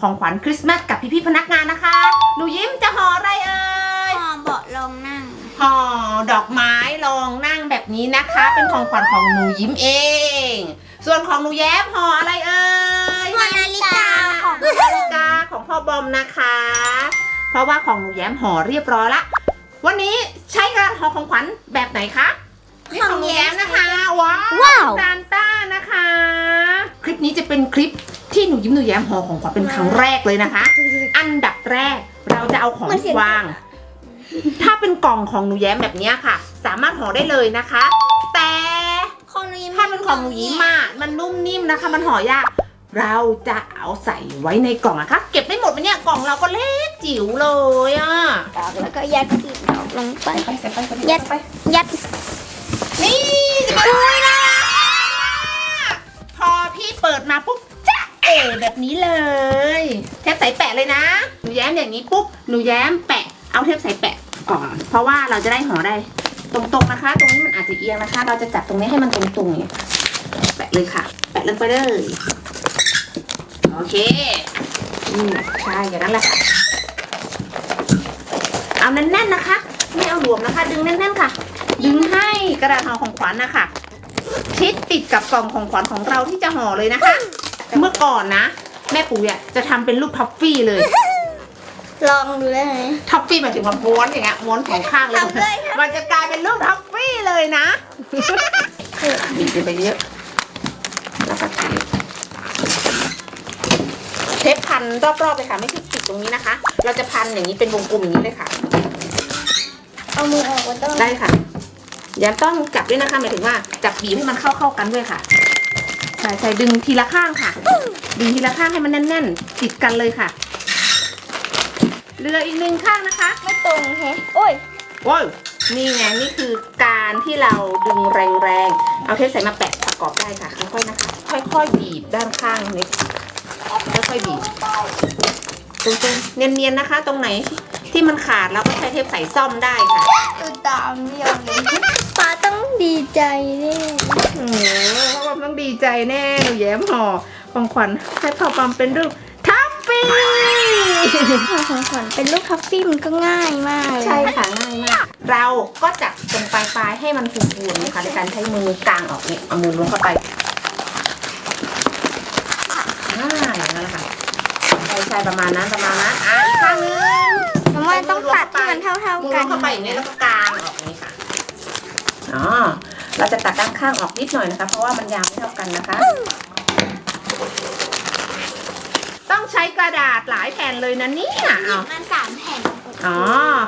ของขวัญคริสต์มาสกับพี่ๆพนักงานนะคะ หนูยิ้มจะห่ออะไรเอ่ยพอเบาะลงนั่งห่อดอกไม้รองนั่งแบบนี้นะคะ เป็นของขวัญของหนูยิ้มเอง ส่วนของหนูแย้มห่ออะไรเอ่ยห่อนาฬิกาของนาฬิกาของพ่อบอมนะคะ เพราะว่าของหนูแย้มห่อเรียบร้อยละ วันนี้ใช้การห่อของขวัญแบบไหนคะนี่ของหนูแย้มนะคะว้าวว้าวซานต้านะคะ คลิปนี้จะเป็นคลิป ที่หนูยิ้มหนูแย้มห่อของขวัญเป็นครั้งแรกเลยนะคะ อันดับแรกเราจะเอาของมันเสียงวาง ถ้าเป็นกล่องของหนูแย้มแบบเนี้ยค่ะ สามารถห่อได้เลยนะคะ แต่ของหนูยิ้มถ้าเป็นของหนูยิ้มอะมันนุ่มนิ่มนะคะ มันห่อยาก เราจะเอาใส่ไว้ในกล่องนะคะ เก็บได้หมดไหมเนี่ยกล่องเราก็เล็กจิ๋วเลยอะแล้วก็ยัดกลีบดอกลงไปไปใส่ไปยัดไปยัดนี่จะมาดูนะพอพี่เปิดมาปุ๊บจ๊ะ เอ๋แบบนี้เลย เทปใสแปะเลยนะ หนูแย้มอย่างนี้ปุ๊บ หนูแย้มแปะ เอาเทปใสแปะก่อน เพราะว่าเราจะได้ห่อได้ตรงๆนะคะ ตรงนี้มันอาจจะเอียงนะคะ เราจะจับตรงนี้ให้มันตรงๆอย่างนี้ค่ะแปะเลยค่ะ แปะลงไปเลย โอเคอืมใช่อย่างนั้นแหละค่ะเอาแน่นๆนะคะ ไม่เอาหลวมนะคะ ดึงแน่นๆค่ะ ดึงให้กระดาษห่อของขวัญนะคะชิดติดกับกล่องของขวัญของเราที่จะห่อเลยนะคะ เมื่อก่อนนะ แม่ปุ๋ยอะจะทำเป็นรูปท็อฟฟี่เลย ลองดูได้ไหม ท็อฟฟี่หมายถึงว่าม้วนอย่างเงี้ยม้วนของข้างเลย ทำเลยค่ะ มันจะกลายเป็นรูปท็อฟฟี่เลยนะ บีบไปเยอะ แล้วก็เทปเทปพันรอบๆเลยค่ะ ไม่ใช่ติดตรงนี้นะคะ เราจะพันอย่างนี้เป็นวงกลมอย่างนี้เลยค่ะ เอามือออกก็ต้องได้ค่ะย้ำต้องจับด้วยนะคะหมายถึงว่าจับบีบให้มันเข้าเข้าๆกันด้วยค่ะใช่ใช่ดึงทีละข้างค่ะ ดึงทีละข้างให้มันแน่นๆ ติดกันเลยค่ะเหลืออีกหนึ่งข้างนะคะ ไม่ตรงแฮะโอ้ยโอ้ยนี่ไงนี่คือการที่เราดึงแรงๆ เอาเทปใส่มาแปะประกอบได้ค่ะค่อยๆนะคะ ค่อยๆบีบด้านข้างนิดค่อยๆบีบตรงๆเนียนๆนะคะ ตรงไหน ที่มันขาดเราก็ใช้เทปใส่ซ่อมได้ค่ะตัวตามไม่ยอมเลยป้าต้องดีใจแน่โอ้โหพ่อบอมต้องดีใจแน่หนูแย้มห่อของขวัญให้พ่อบอมเป็นรูปทัฟฟี่ของของขวัญเป็นลูกทัฟฟี่มันก็ง่ายมากเลยใช่ค่ะง่ายมาก เราก็จับตรงปลายๆให้มันฟูๆนะคะในการใช้มือกางออกเนี่ยเอามือล้วงเข้าไปอ่าอย่างนั้นแหละค่ะใช่ใช่ประมาณนั้นประมาณนั้นอะอีกข้างนึงน้อง ว่าต้องตัดให้มันเท่า มือๆกัล้วนงเข้าไปอย่างนี้แล้วก็กางออกอย่างนี้ค่ะอ๋อเราจะตัดด้านข้างออกนิดหน่อยนะคะ เพราะว่ามันยาวไม่เท่ากันนะคะ ต้องใช้กระดาษหลายแผ่นเลยนะเนี่ยเอามันสามแผ่นอ๋อ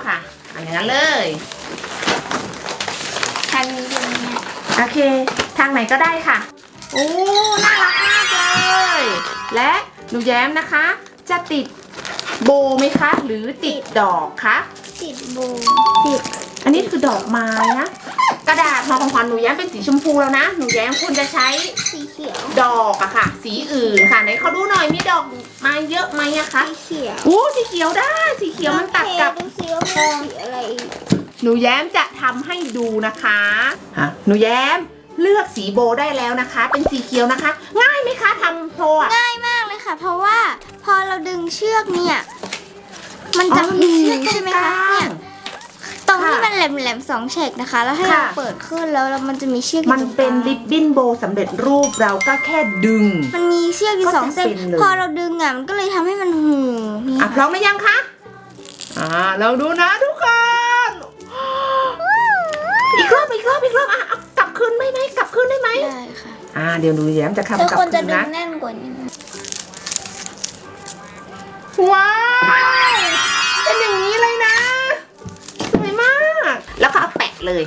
ค่ะอันอย่างนั้นเลยทันนี้ดูเนี่ยโอเค ทางไหนก็ได้ค่ะ โอ้ น่ารักมากเลย และหนูแย้มนะคะ จะติด โบไหมคะ หรือติดดอกคะ ติดบูติดอันนี้คือดอกไม้นะ กระดาษห่อของขวัญหนูแย้มเป็นสีชมพูแล้วนะ หนูแย้มควรจะใช้สีเขียว ดอกอะค่ะ สีอื่นค่ะไหนเขาดูหน่อยมีดอกไม้เยอะไหมอะคะสีเขียวโอ้สีเขียวได้ สีเขียวมันตัดกับ ดูซิว่ามันสีอะไรอีกหนูแย้มจะทำให้ดูนะคะฮะหนูแย้มเลือกสีโบได้แล้วนะคะ เป็นสีเขียวนะคะ ง่ายไหมคะทำโพอะง่ายมากเลย ค่ะ เพราะว่าพอเราดึงเชือกเนี่ย มันจะอ๋อมีเชือกใช่ไหมคะตรงกลางเนี่ยตรงที่ค่ะมันแหลมๆสองเฉกนะคะ แล้วให้ค่ะเราเปิดขึ้นแล้วแล้วมันจะมีเชือกอยู่มันเป็นตรงกลางริบบิ้นโบสำเร็จรูปเราก็แค่ดึงมันมีเชือกอยู่ก็สองเส้นจำเป็นเลย พอเราดึงอะมันก็เลยทำให้มันหูนี่อะพร้อมไหมยังคะอ่าเราดูนะทุกคนอีกรอบอีกรอบอีกรอบอะเอากลับคืนไหมไหมกลับคืนได้ไหมได้ค่ะ อ่าเดี๋ยวหนูแย้มจะแต่ทำกลับคนจะคืนดึงนะแน่นกว่านี้ ว้าว เป็นอย่างนี้เลยนะ สวยมาก แล้วก็เอาแปะเลย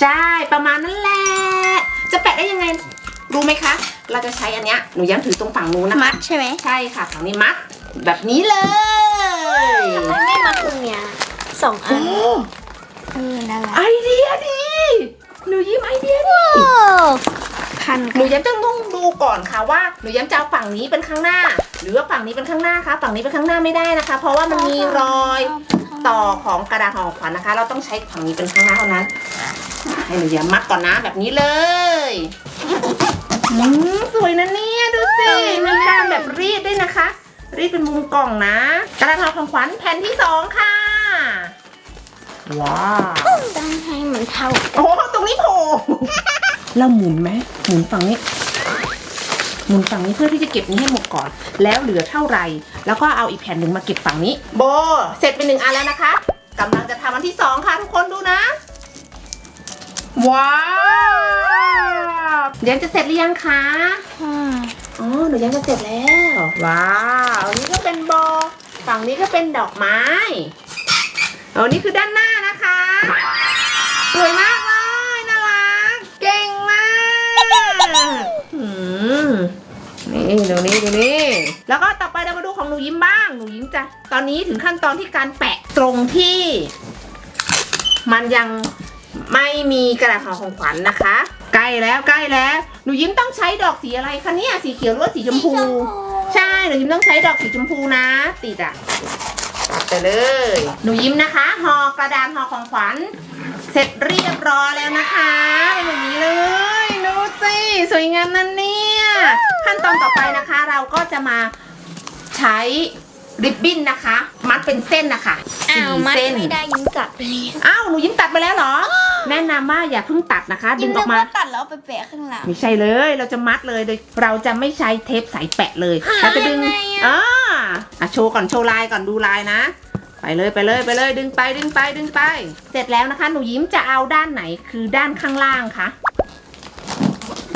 ใช่ประมาณนั้นแหละ จะแปะได้ยังไง รู้ไหมคะ เราจะใช้อันเนี้ย หนูย้ำถือตรงฝั่งนู้นนะคะมัดใช่ไหมใช่ค่ะฝั่งนี้มัด แบบนี้เลยไม่ไม่มัดตรงเนี้ยสองอัโอ้นเออนั่นแหละไอเดียดี หนูยิ้มไอเดียดี พันหนูย้ำต้องต้องดูก่อนค่ะว่าหนูย้ำจะเอาฝั่งนี้เป็นข้างหน้าห รือว่าฝั่งนี้เป็นข้างหน้าคะฝั่งนี้เป็นข้างหน้าไม่ได้นะคะ เพราะว่ามันมีรอยต่อของกระดาษห่อของขวัญนะคะ เราต้องใช้ฝั่งนี้เป็นข้างหน้าเท่านั้นให้หนูย้ำมัดก่อนนะแบบนี้เลยอืมสวยนะเนี่ยดูสิยมีการแบบรีดด้วยนะคะ รีดเป็นมุมกล่องนะ กระดาษห่อของขวัญแผ่นที่สองค่ะว้าวต้องให้เหมือนเท่าโอ้โหตรงนี้โผล่เราหมุนไหมหมุนฝั่งนี้ หมุนฝั่งนี้เพื่อที่จะเก็บนี้ให้หมดก่อน แล้วเหลือเท่าไหร่ แล้วก็เอาอีกแผ่นหนึ่งมาเก็บฝั่งนี้ โบ เสร็จเป็นหนึ่งอันแล้วนะคะกำลังจะทำอันที่สองค่ะทุกคนดูนะ ว้าวเดี๋ยวจะเสร็จหรือยังคะอืมอ๋อหนูยังจะเสร็จแล้ว ว้าวอันนี้ก็เป็นโบ ฝั่งนี้ก็เป็นดอกไม้อันนี้คือด้านหน้านะคะ สวยมากเลย น่ารัก เก่งมากอืม นี่ดูนี่ดูนี่แล้วก็ต่อไปเรามาดูของหนูยิ้มบ้างหนูยิ้มจะตอนนี้ถึงขั้นตอนที่การแปะตรงที่ มันยังไม่มีกระดาษห่อของขวัญนะคะ ใกล้แล้วใกล้แล้ว หนูยิ้มต้องใช้ดอกสีอะไรคะเนี่ยสีเขียวหรือว่าสีชมพู ใช่หนูยิ้มต้องใช้ดอกสีชมพูนะ ติดอะตัดไปเลย หนูยิ้มนะคะห่อกระดาษห่อของขวัญ เสร็จเรียบร้อยแล้วนะคะเป็นแบบนี้เลย ดูสิสวยงามนั่นเนี่ย ขั้นตอนต่อไปนะคะเราก็จะมาใช้ริบบิ้นนะคะ มัดเป็นเส้นนะคะอ้าวสี่มัดเส้นไม่ได้ยิ้มกลับเลยอ้าวหนูยิ้มตัดไปแล้วเหรอ แนะนำว่าอย่าเพิ่งตัดนะคะ ดึยิ้มงอนึอกกมาว่าตัดแล้วเอาไปแปะข้างหลัง ไม่ใช่เลย เราจะมัดเลยโดยเราจะไม่ใช้เทปใสแปะเลยหาเราจะดึงยังไงอะ อ่าอะโชว์ก่อนโชว์ลายก่อนดูลายนะ ไปเลยไปเลยไปเลยดึงไปดึงไปดึงไป เสร็จแล้วนะคะ หนูยิ้มจะเอาด้านไหนคือด้านข้างล่างคะ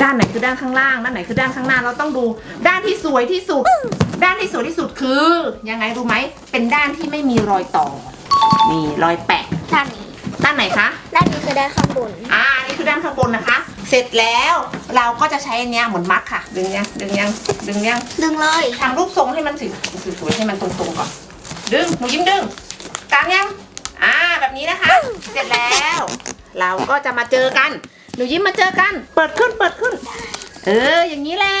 ด้านไหนคือด้านข้างล่าง ด้านไหนคือด้านข้างหน้า เราต้องดูด้านที่สวยที่สุด ด้านที่สวยที่สุดคือยังไงรู้ไหม เป็นด้านที่ไม่มีรอยต่อ นี่รอยแปะ ด้านนี้ ด้านไหนคะ ด้านนี้คือด้านข้างบน อ่า นี่คือด้านข้างบนนะคะ เสร็จแล้วเราก็จะใช้อันเนี้ยเหมือนมัดค่ะ ดึงยังดึงยังดึงยังดึงเลยทำรูปทรงให้มันสวยสวยๆให้มันตรงๆก่อน ดึง หนูยิ้มดึงกลางยัง อ่า แบบนี้นะคะ เสร็จแล้ว เราก็จะมาเจอกัน หนูยิ้มมาเจอกัน เปิดขึ้นเปิดขึ้น เออ อย่างนี้แหละ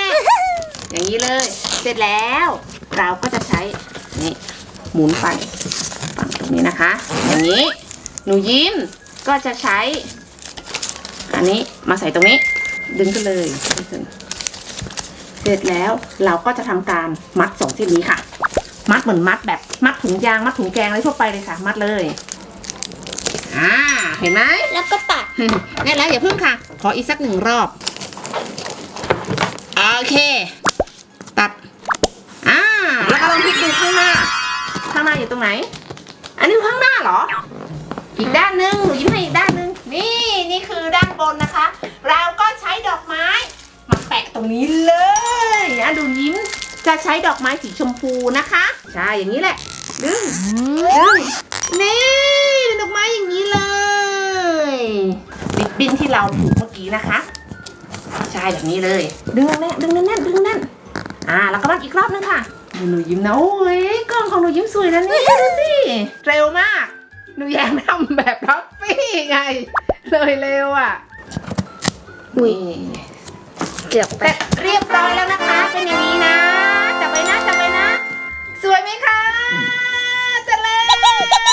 อย่างนี้เลย เสร็จแล้ว เราก็จะใช้ นี่ หมุนไปฝั่งตรงนี้นะคะ อย่างนี้ หนูยิ้มก็จะใช้ อันนี้มาใส่ตรงนี้ ดึงกันเลยดึงขึ้นเสร็จแล้วเราก็จะทำการมัดสองเส้นนี้ค่ะ มัดเหมือนมัดแบบมัดถุงยางมัดถุงแกงอะไรทั่วไปเลยค่ะ มัดเลย อ่า เห็นไหม แล้วก็ตัดนี่แล้วอย่าเพิ่งค่ะ ขออีกสักหนึ่งรอบ โอเค ตัด อ่า แล้วก็ลองพลิกดูข้างหน้า ข้างหน้าอยู่ตรงไหน อันนี้ข้างหน้าเหรอ อีกด้านหนึ่งหนูยิ้มให้อีกด้านหนึ่งนี่นี่คือด้านบนนะคะ เราก็ใช้ดอกไม้ มาแปะตรงนี้เลยอะดูยิ้ม จะใช้ดอกไม้สีชมพูนะคะ ใช่ อย่างนี้แหละ ดึง ดึง นี่ เป็นดอกไม้อย่างนี้เลยริบบิ้นที่เราถูกเมื่อกี้นะคะใช่แบบนี้เลย ดึงแน่นๆดึงแน่นๆดึงแน่นอ่าแล้วก็มัดอีกรอบนึงค่ะดูหนูยิ้มนะโอ้ยกล้องของหนูยิ้มสวยนะเนี่ยดูสิเร็วมากหนูแย้มทำแบบท็อฟฟี่ไง เลยเร็วอะอุ๊ยนี่เกือบไปเสร็จเรียบร้อยแล้วนะคะ เป็นอย่างนี้นะจับไปนะจับไปนะ สวยไหมคะเสร็จแล้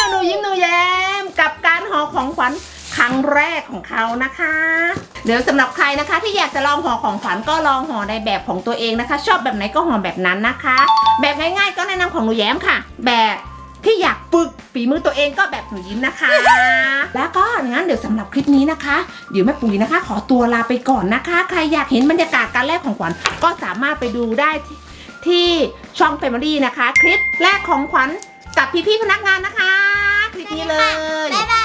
วหนูยิ้มหนูแย้ม กับการห่อของขวัญครั้งแรกของเขานะคะ เดี๋ยวสำหรับใครนะคะ ที่อยากจะลองห่อของขวัญก็ลองห่อในแบบของตัวเองนะคะ ชอบแบบไหนก็ห่อแบบนั้นนะคะ แบบง่ายๆ ก็แนะนำของหนูแย้มค่ะ แบบที่อยากฝึกฝีมือตัวเองก็แบบหนูยิ้มนะคะ แล้วก็งั้นเดี๋ยวสำหรับคลิปนี้นะคะ เดี๋ยวแม่ปุ๋ยนะคะ ขอตัวลาไปก่อนนะคะ ใครอยากเห็นบรรยากาศการแลกของขวัญก็สามารถไปดูได้ที่ช่อง Family นะคะ คลิปแรกของขวัญกับพี่ๆพนักงานนะคะ 你了，拜拜。